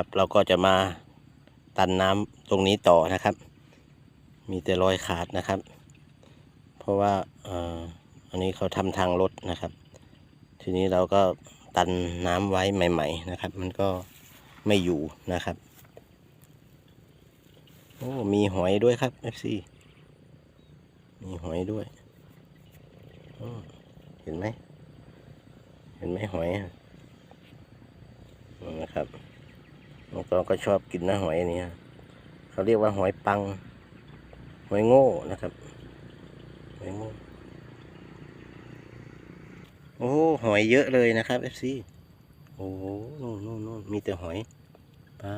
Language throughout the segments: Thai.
นะครับ เราก็จะมาตันน้ำตรงนี้ต่อนะครับ มีแต่รอยขาดนะครับ เพราะว่าอ่ออันนี้เขาทำทางรถนะครับ ทีนี้เราก็ตันน้ำไว้ใหม่ ๆ นะครับ มันก็ไม่อยู่นะครับโอ้มีหอยด้วยครับ FC มีหอยด้วยเห็นไหมเห็นไหมหอยนะครับ น้องตองก็ชอบกินนะหอยอันนี้เขาเรียกว่าหอยปัง หอยโง่นะครับหอยโง่โอ้หอยเยอะเลยนะครับ FC โอ้โหนู่นนู่นนู่นมีแต่หอยปลา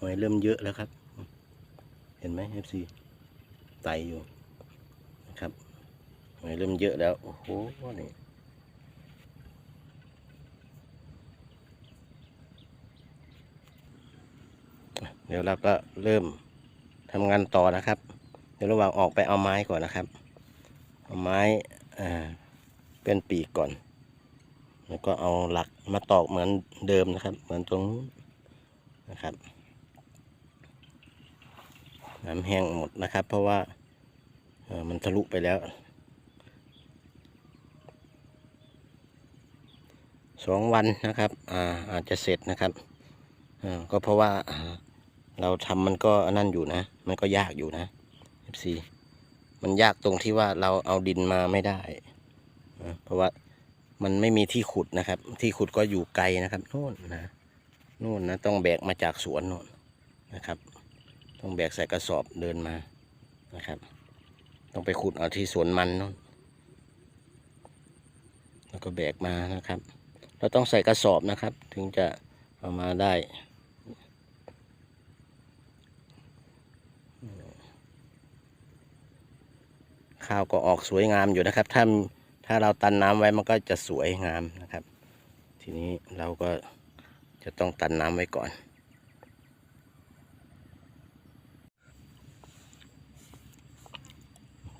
หอยเริ่มเยอะแล้วครับ เห็นไหม FC ไตอยู่นะครับหอยเริ่มเยอะแล้ว โอ้โหนี่ เดี๋ยวเราก็เริ่มทำงานต่อนะครับเดี๋ยวระหว่างออกไปเอาไม้ก่อนนะครับ เอาไม้อ่าเป็นปีกก่อน แล้วก็เอาหลักมาตอกเหมือนเดิมนะครับ เหมือนตรงนะครับน้ำแห้งหมดนะครับ เพราะว่าอ่อมันทะลุไปแล้วสองวันนะครับอ่าอาจจะเสร็จนะครับอ่าก็เพราะว่า เราทำมันก็นั่นอยู่นะ มันก็ยากอยู่นะ FC มันยากตรงที่ว่าเราเอาดินมาไม่ได้นะเพราะว่ามันไม่มีที่ขุดนะครับ ที่ขุดก็อยู่ไกลนะครับโน่นนะโน่นนะ ต้องแบกมาจากสวนโน่นนะครับ ต้องแบกใส่กระสอบเดินมานะครับ ต้องไปขุดเอาที่สวนมันโน่นแล้วก็แบกมานะครับ เราต้องใส่กระสอบนะครับ ถึงจะเอามาได้ ข้าวก็ออกสวยงามอยู่นะครับ ถ้าถ้าเราตันน้ำไว้มันก็จะสวยงามนะครับ ทีนี้เราก็จะต้องตันน้ำไว้ก่อน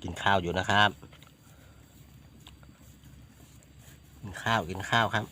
กินข้าวอยู่นะครับ กินข้าวกินข้าวครับ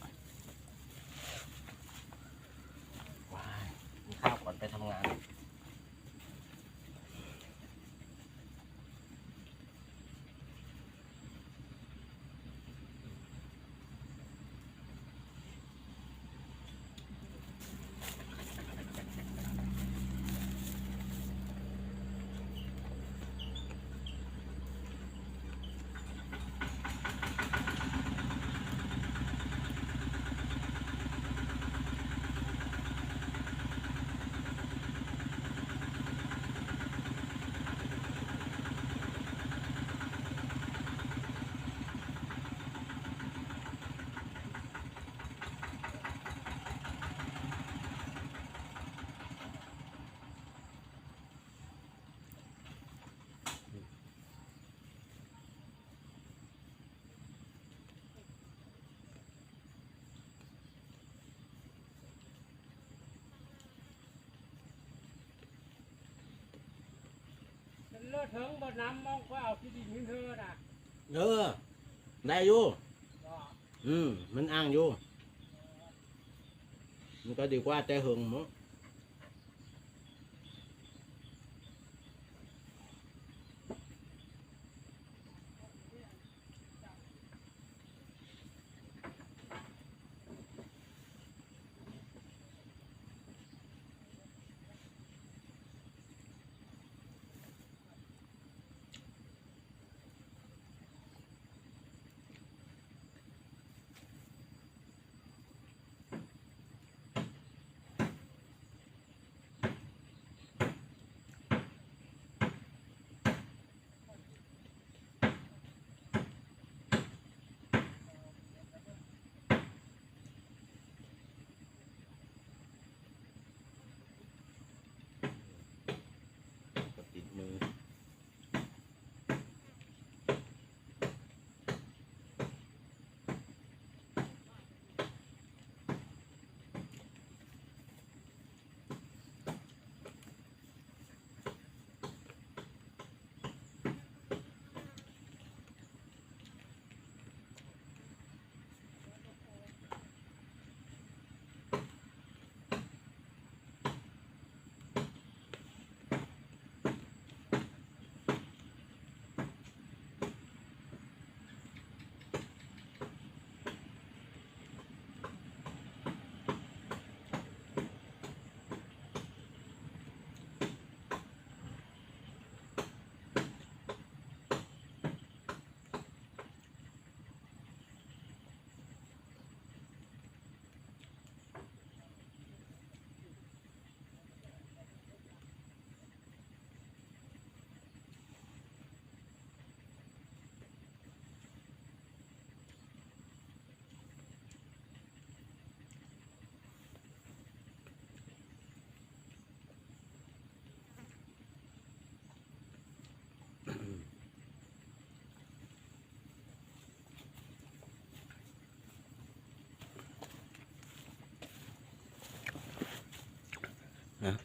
เลอะเถิงบ่น้ำมองก็เอาที่ดินเธอน่ะเออได้อยู่ ก็อืม มันอ้างอยู่ มันก็ดีกว่าแต่หึงมั้ง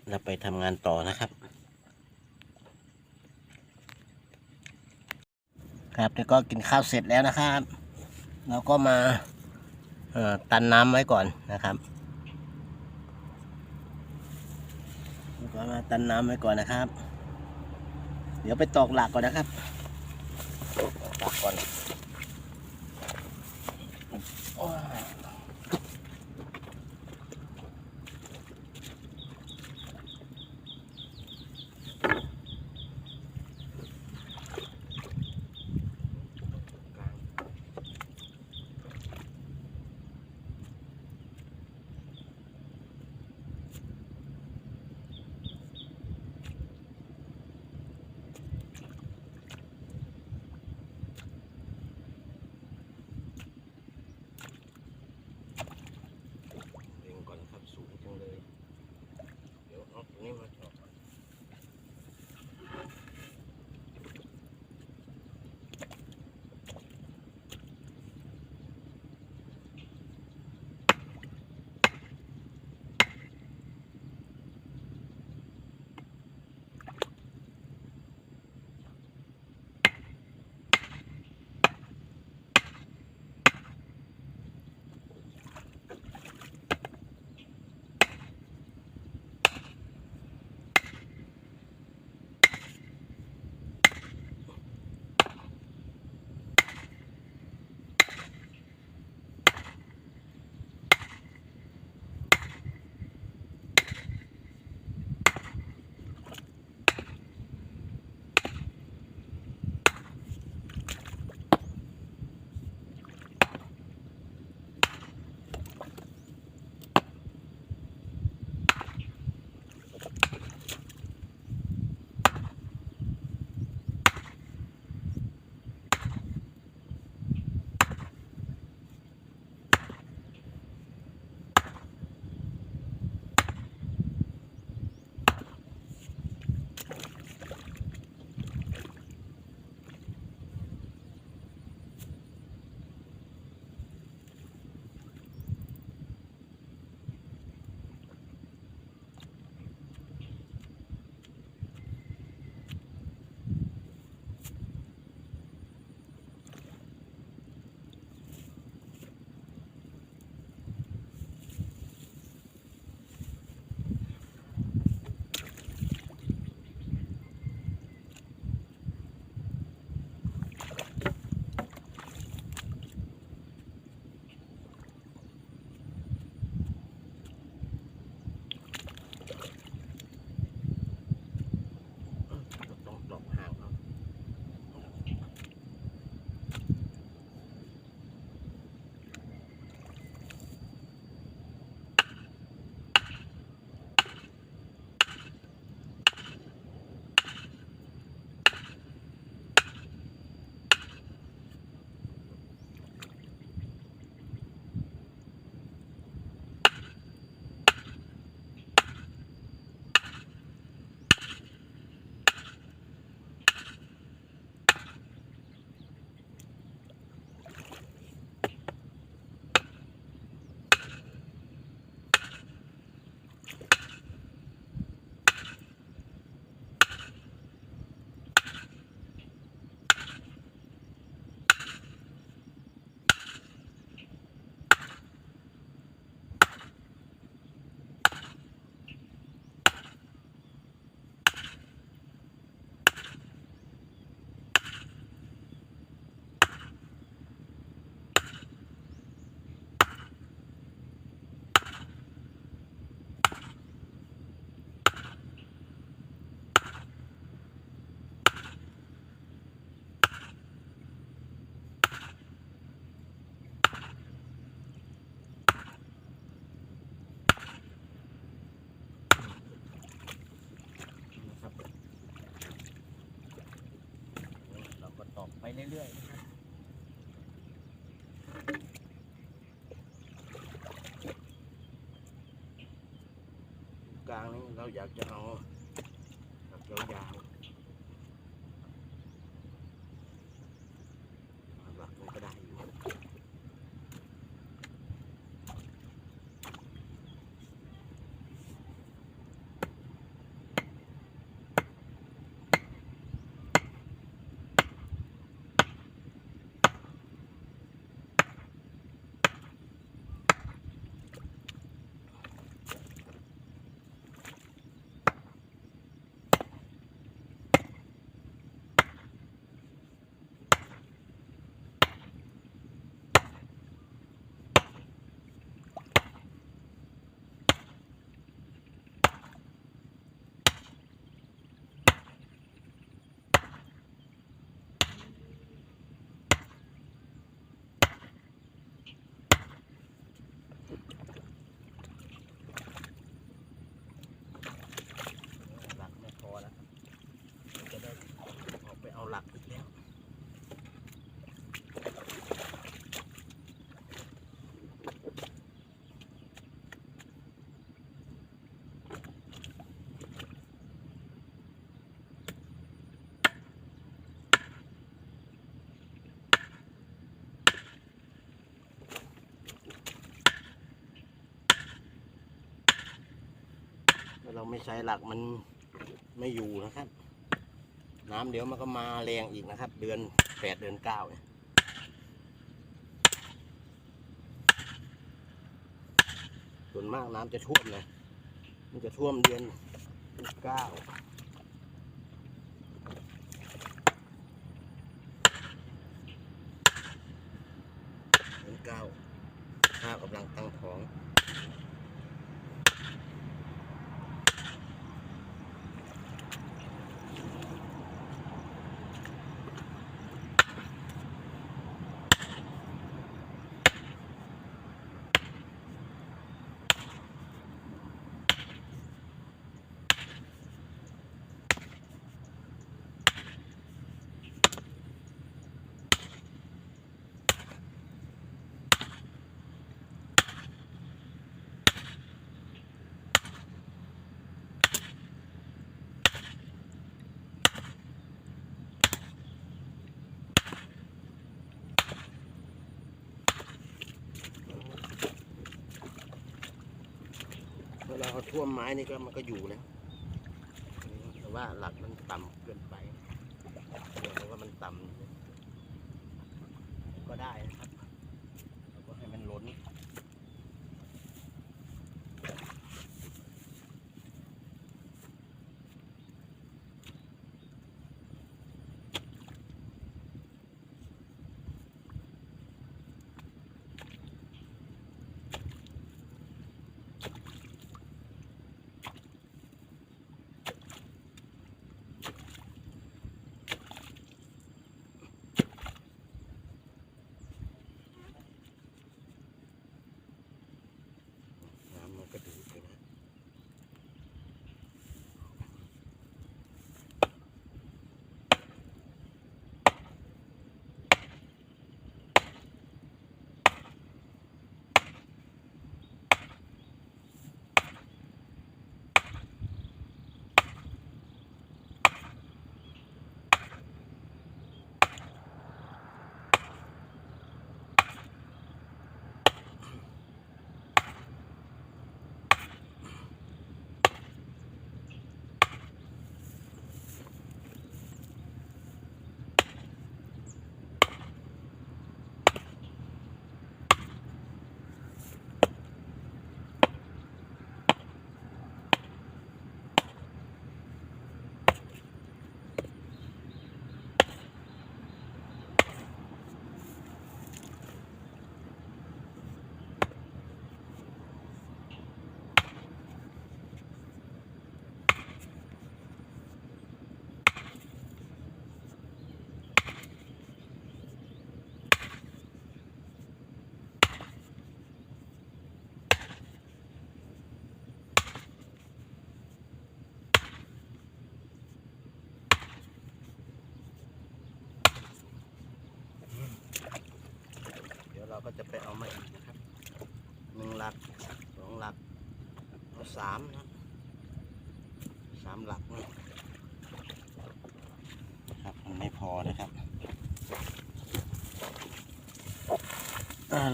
เราไปทำงานต่อนะครับ ครับแล้วก็กินข้าวเสร็จแล้วนะครับ เราก็มาเอ่อตันน้ำไว้ก่อนนะครับแล้วก็มาตันน้ำไว้ก่อนนะครับ เดี๋ยวไปตอกหลักก่อนนะครับตอกหลักก่อน เรื่อยๆนะครับกลางนี้เราอยากจะเอา ไม่ใช้หลักมันไม่อยู่นะครับ น้ำเดี๋ยวมันก็มาแรงอีกนะครับ เดือนแปดเดือนเก้าเนี่ยส่วนมากน้ำจะท่วมนะมันจะท่วมเดือนเก้าเดือนเก้าข้าวกำลังตั้งท้อง ท่วมไม้นี่ก็มันก็อยู่แล้วแต่ว่าหลัก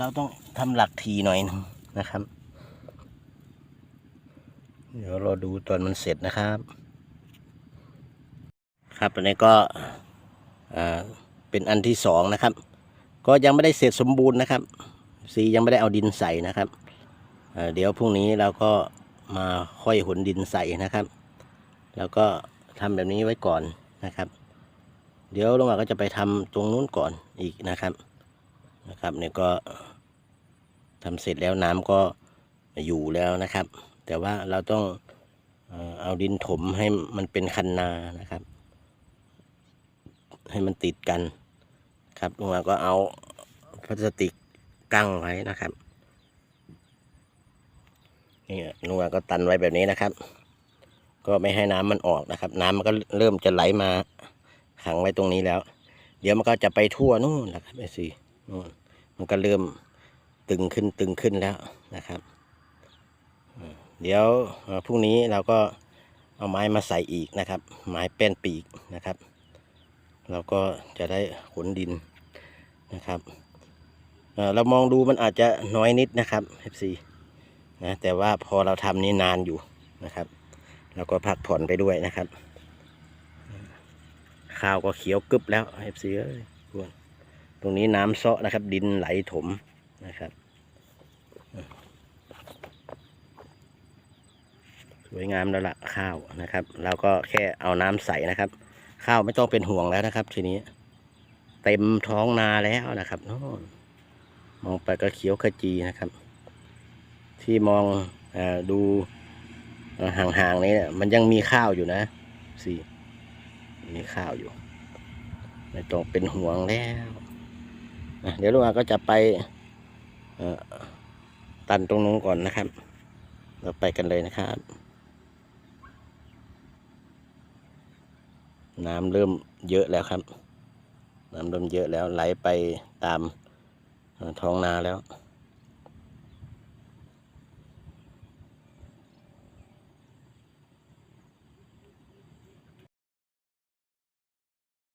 เราต้องทำหลักทีหน่อยหนึงนะครับ เดี๋ยวเราดูตอนมันเสร็จนะครับ ครับอันนี้ก็อ่าเป็นอันที่สองนะครับ ก็ยังไม่ได้เสร็จสมบูรณ์นะครับซียังไม่ได้เอาดินใส่นะครับเดี๋ยวพรุ่งนี้เราก็มาค่อยหนดินใส่นะครับ แล้วก็ทำแบบนี้ไว้ก่อนนะครับ เดี๋ยวลงหว่าก็จะไปทำตรงนู้นก่อนอีกนะครับ นะครับเนี่ยก็ทำเสร็จแล้วน้ำก็อยู่แล้วนะครับ แต่ว่าเราต้องเอาดินถมให้มันเป็นคันนานะครับ ให้มันติดกันครับลุงอาก็เอาพลาสติกกั้งไว้นะครับนี่ลุงอาก็ตันไว้แบบนี้นะครับ ก็ไม่ให้น้ำมันออกนะครับ น้ำมันก็เริ่มจะไหลมาขังไว้ตรงนี้แล้ว เดี๋ยวมันก็จะไปทั่วนู่นนะครับไอซี นู่นมันก็เริ่มตึงขึ้นตึงขึ้นแล้วนะครับ เดี๋ยวพรุ่งนี้เราก็เอาไม้มาใส่อีกนะครับ ไม้แป้นปีกนะครับ เราก็จะได้ขนดินนะครับเเรามองดูมันอาจจะน้อยนิดนะครับ FC นะแต่ว่าพอเราทำนี่นานอยู่นะครับแล้วก็พักผ่อนไปด้วยนะครับ ข้าวก็เขียวกึบแล้วเอซเอ้ย ตรงนี้น้ำเซาะนะครับ ดินไหลถมนะครับ สวยงามแล้วละข้าวนะครับ เราก็แค่เอาน้ำใส่นะครับ ข้าวไม่ต้องเป็นห่วงแล้วนะครับ ทีนี้ เต็มท้องนาแล้วนะครับโน่นมองไปก็เขียวขจีนะครับ ที่มองอดูห่างๆนี้เนี่ยมันยังมีข้าวอยู่นะสิมีข้าวอยู่ ไม่ต้องเป็นห่วงแล้ว เดี๋ยวลุงอาก็จะไปตันตรงนู้นก่อนนะครับ เราไปกันเลยนะครับ น้ำเริ่มเยอะแล้วครับ น้ำเริ่มเยอะแล้วไหลไปตามท้องนาแล้ว